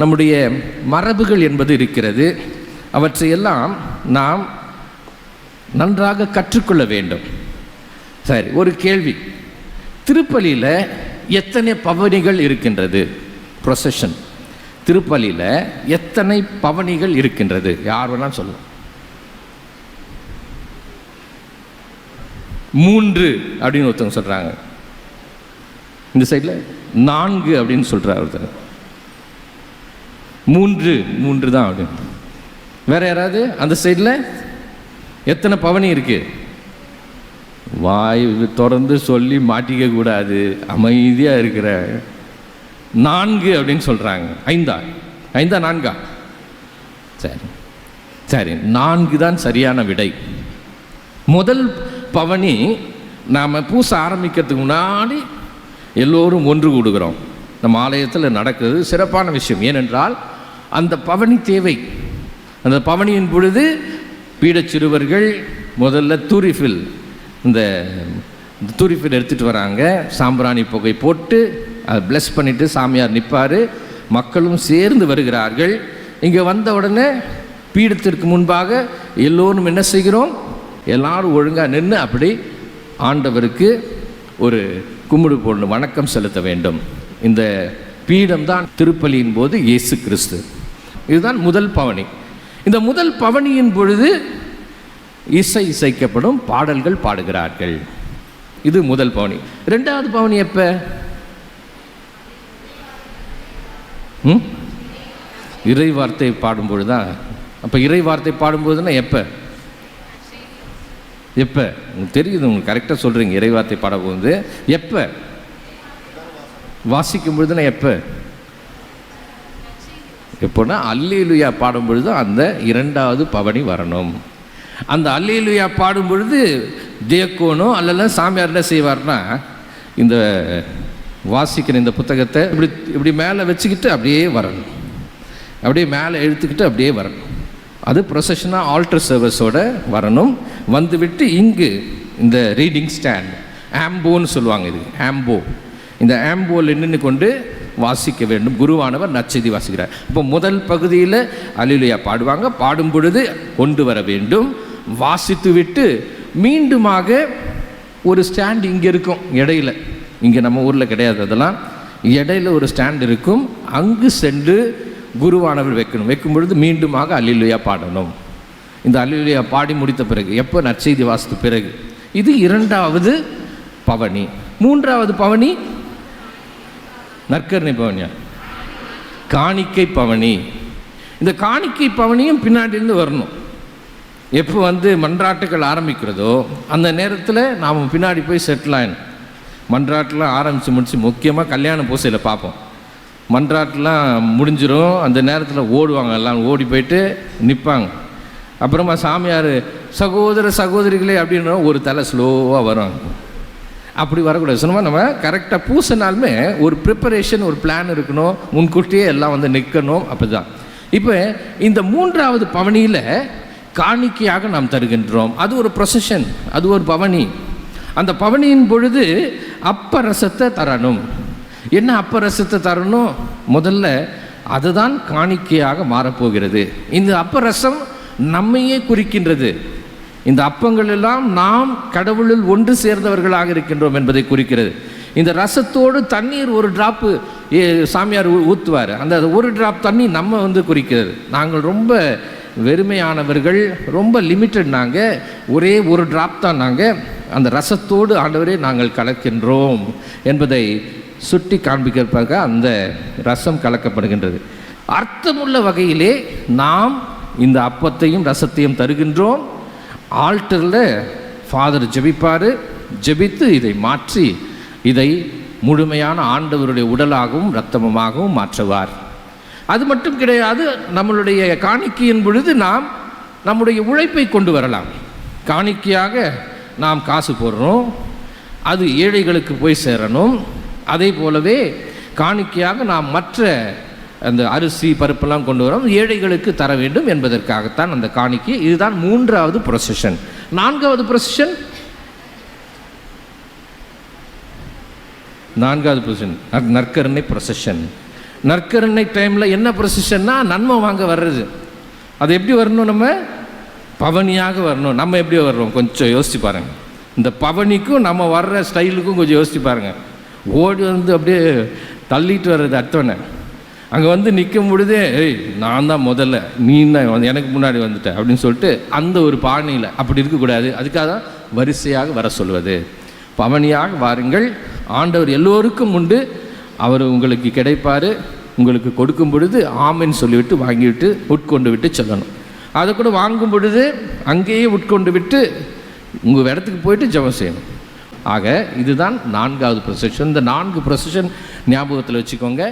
நம்முடைய மரபுகள் என்பது இருக்கிறது. அவற்றையெல்லாம் நாம் நன்றாக கற்றுக்கொள்ள வேண்டும். சரி ஒரு கேள்வி. திருப்பலியில் எத்தனை பவனிகள் இருக்கின்றது? ப்ரொசஷன் திருப்பலியில் எத்தனை பவனிகள் இருக்கின்றது? யார் வேணாலும் சொல்லலாம். மூன்று அப்படின்னு ஒருத்தவங்க சொல்கிறாங்க இந்த சைடில் நான்கு அப்படின்னு சொல்கிறார் ஒருத்தர். மூன்று மூன்று தான் அப்படின்னு வேற யாராவது அந்த சைடில் எத்தனை பவனி இருக்கு? வாய் திறந்து சொல்லி மாட்டிக்க கூடாது. அமைதியாக இருக்கிற. நான்கு அப்படின்னு சொல்கிறாங்க ஐந்தா? ஐந்தா நான்கா? சரி. சரி நான்கு தான் சரியான விடை. முதல் பவனி நாம் பூச ஆரம்பிக்கிறதுக்கு முன்னாடி எல்லோரும் ஒன்று கூடுகிறோம். நம்ம ஆலயத்தில் நடக்கிறது சிறப்பான விஷயம். ஏனென்றால் அந்த பவனி தேவை. அந்த பவனியின் பொழுது பீடச் சிறுவர்கள் முதல்ல தூரிஃபில் இந்த தூரிஃபில் எடுத்துகிட்டு வராங்க. சாம்பிராணி புகை போட்டு அதை ப்ளஸ் பண்ணிவிட்டு சாமியார் நிற்பார் மக்களும் சேர்ந்து வருகிறார்கள். இங்கே வந்த உடனே பீடத்திற்கு முன்பாக எல்லோரும் என்ன செய்கிறோம்? எல்லாரும் ஒழுங்காக நின்று அப்படி ஆண்டவருக்கு ஒரு கும்பிடு போடணும் வணக்கம் செலுத்த வேண்டும். இந்த பீடம் தான் திருப்பலியின் போது இயேசு கிறிஸ்து. இதுதான் முதல் பவனி. இந்த முதல் பவனியின் பொழுது இசை இசைக்கப்படும் பாடல்கள் பாடுகிறார்கள். இது முதல் பவனி. ரெண்டாவது பவனி எப்போ? இறை வார்த்தை பாடும்பொழுது? தான் அப்போ இறை வார்த்தை பாடும்போதுன்னா எப்போ? எப்போ? உங்களுக்கு தெரியுது உங்களுக்கு கரெக்டாக சொல்கிறீங்க இறை வார்த்தை பாடும்போது எப்போ? வாசிக்கும் பொழுதுனா எப்போ? எப்போனா அல்லேலுயா பாடும் பொழுது அந்த இரண்டாவது பவனி வரணும். அந்த அல்லேலுயா பாடும் பொழுது தேக்கோனோ அல்லல சாமியார் என்ன செய்வார்னா இந்த வாசிக்கிற இந்த புத்தகத்தை இப்படி இப்படி மேலே வச்சுக்கிட்டு அப்படியே வரணும். அப்படியே மேலே இழுத்துக்கிட்டு அப்படியே வரணும். அது ப்ரொசஷனாக ஆல்டர் சர்வஸோட வரணும். வந்துவிட்டு இங்கு இந்த ரீடிங் ஸ்டாண்ட் ஆம்போன்னு சொல்லுவாங்க இது ஆம்போ இந்த ஆம்போவில் நின்று கொண்டு வாசிக்க வேண்டும். குருவானவர் நச்செய்தி வாசிக்கிறார். இப்போ முதல் பகுதியில் அலிலுயா பாடுவாங்க. பாடும் பொழுது கொண்டு வர வேண்டும். வாசித்து விட்டு மீண்டுமாக ஒரு ஸ்டாண்ட் இங்கே இருக்கும். இடையில. இங்கே நம்ம ஊரில் கிடையாது அதெல்லாம். இடையில ஒரு ஸ்டாண்ட் இருக்கும். அங்கு சென்று குருவானவர் வைக்கணும். வைக்கும் பொழுது மீண்டுமாக அலிலுயா பாடணும். இந்த அலிலுயா பாடி முடித்த பிறகு எப்போ நற்செய்தி வாசித்த பிறகு? இது இரண்டாவது பவனி. மூன்றாவது பவனி நற்கருணை பவனியா? காணிக்கை பவனி. இந்த காணிக்கை பவனியும் பின்னாடியிருந்து வரணும். எப்போ வந்து மன்றாட்டுகள் ஆரம்பிக்கிறதோ அந்த நேரத்தில் நாம் பின்னாடி போய் செட்டில் ஆகணும் மன்றாட்டெலாம் ஆரம்பித்து முடிச்சு முக்கியமாக கல்யாண பூசையில் பார்ப்போம். மன்றாட்டெலாம் முடிஞ்சிடும் அந்த நேரத்தில் ஓடுவாங்க எல்லாம் ஓடி போயிட்டு நிற்பாங்க அப்புறமா சாமியார் சகோதர சகோதரிகளே அப்படின்னா ஒரு தலை ஸ்லோவாக வரும் அப்படி வரக்கூடாது. சும்மா நம்ம? கரெக்டாக பூசினாலுமே ஒரு ப்ரிப்பரேஷன் ஒரு பிளான் இருக்கணும். முன்கூட்டியே எல்லாம் வந்து நிற்கணும். அப்படி தான் இப்போ இந்த மூன்றாவது பவனியில் காணிக்கையாக நாம் தருகின்றோம். அது ஒரு ப்ரொசஷன் அது ஒரு பவனி. அந்த பவனியின் பொழுது அப்பரசத்தை தரணும். என்ன அப்பரசத்தை தரணும்? முதல்ல அதுதான் காணிக்கையாக மாறப்போகிறது. இந்த அப்பரசம் நம்மையே குறிக்கின்றது. இந்த அப்பங்கள் எல்லாம் நாம் கடவுளில் ஒன்று சேர்ந்தவர்களாக இருக்கின்றோம் என்பதை குறிக்கிறது. இந்த ரசத்தோடு தண்ணீர் ஒரு டிராப்பு சாமியார் ஊ- அந்த ஒரு டிராப் தண்ணி நம்ம வந்து குறிக்கிறது. நாங்கள் ரொம்ப வெறுமையானவர்கள் ரொம்ப லிமிட்டட் நாங்கள் ஒரே ஒரு டிராப் தான் நாங்கள் அந்த ரசத்தோடு ஆண்டவரே நாங்கள் கலக்கின்றோம் என்பதை சுட்டி காண்பிக்கிறதுக்காக அந்த ரசம் கலக்கப்படுகின்றது. அர்த்தமுள்ள வகையிலே நாம் இந்த அப்பத்தையும் ரசத்தையும் தருகின்றோம். ஆல்டரில் ஃபாதர் ஜெபிப்பார் ஜெபித்து இதை மாற்றி இதை முழுமையான ஆண்டவருடைய உடலாகவும் இரத்தமுமாகவும் மாற்றுவார். அது மட்டும் கிடையாது நம்மளுடைய காணிக்கையின் பொழுது நாம் நம்முடைய உழைப்பை கொண்டு வரலாம். காணிக்கையாக நாம் காசு போடுறோம் அது ஏழைகளுக்கு போய் சேரணும். அதே போலவே காணிக்கையாக நாம் மற்ற அந்த அரிசி பருப்பெல்லாம் கொண்டு வரோம். ஏழைகளுக்கு தர வேண்டும் என்பதற்காகத்தான் அந்த காணிக்கை. இதுதான் மூன்றாவது ப்ரொசஷன் நான்காவது ப்ரொசஷன் நான்காவது ப்ரொசஷன் நற்கருணை ப்ரொசஷன் நற்கருணை டைமில் என்ன ப்ரொசஷன்னா நன்மை வாங்க வர்றது. அது எப்படி வரணும் நம்ம? பவனியாக வரணும். நம்ம எப்படி வர்றோம்? கொஞ்சம் யோசிச்சு பாருங்கள் இந்த பவனிக்கும் நம்ம வர்ற ஸ்டைலுக்கும் கொஞ்சம் யோசிச்சு பாருங்கள் ஓடி வந்து அப்படியே தள்ளிட்டு வர்றது அடுத்தவனை அங்கே வந்து நிற்கும் பொழுதே ஏய் நான் தான் முதல்ல. நீ தான் எனக்கு முன்னாடி வந்துட்ட. அப்படின்னு சொல்லிட்டு அந்த ஒரு பாணியில் அப்படி இருக்கக்கூடாது. அதுக்காக தான் வரிசையாக வர சொல்வது. பவனியாக வாருங்கள். ஆண்டவர் எல்லோருக்கும் உண்டு. அவர் உங்களுக்கு கிடைப்பார். உங்களுக்கு கொடுக்கும் பொழுது ஆமைன்னு சொல்லிவிட்டு வாங்கிவிட்டு உட்கொண்டு விட்டு சொல்லணும். அதை கூட வாங்கும் பொழுது அங்கேயே உட்கொண்டு விட்டு உங்கள் இடத்துக்கு போயிட்டு ஜெபம் செய்யணும். ஆக இதுதான் நான்காவது ப்ரொசஷன் இந்த நான்கு ப்ரொசஷன் ஞாபகத்தில் வச்சுக்கோங்க.